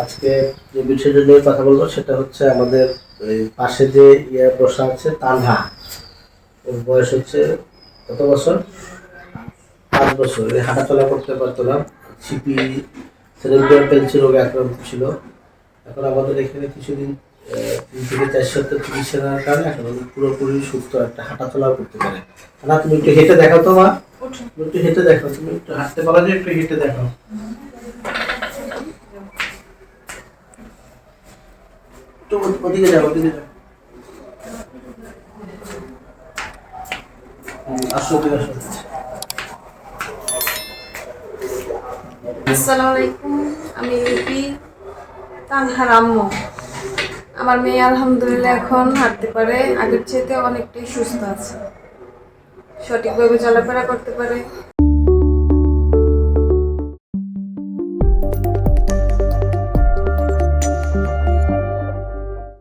আজকে যে বিষয়টা নিয়ে কথা বলব সেটা হচ্ছে আমাদের এই পাশে যে ইয়ে বসা আছে তানহা। ওর বয়স হচ্ছে কত বছর? পাঁচ বছর। এই হাঁটাচলা করতে পারতো না। সিপি সেরেব্রাল পেলসি রোগে আক্রান্ত ছিল। এখন আমাদের এখানে কিছুদিন তিন থেকে চার সপ্তাহ চিকিৎসা নেওয়ার কারণে এখন পুরোপুরি সুস্থ একটা হাঁটাচলাও করতে পারে। না তুমি একটু হেঁটে দেখো তো মা। তুমি একটু হেঁটে দেখো তুমি একটু হাঁটতে পারো যে একটু হেঁটে দেখো আলাইকুম, আমি আম্মু আমার মেয়ে আলহামদুলিল্লাহ এখন হাঁটতে পারে, আগের চাইতে অনেকটাই সুস্থ আছে। সঠিকভাবে চলাফেরা করতে পারে।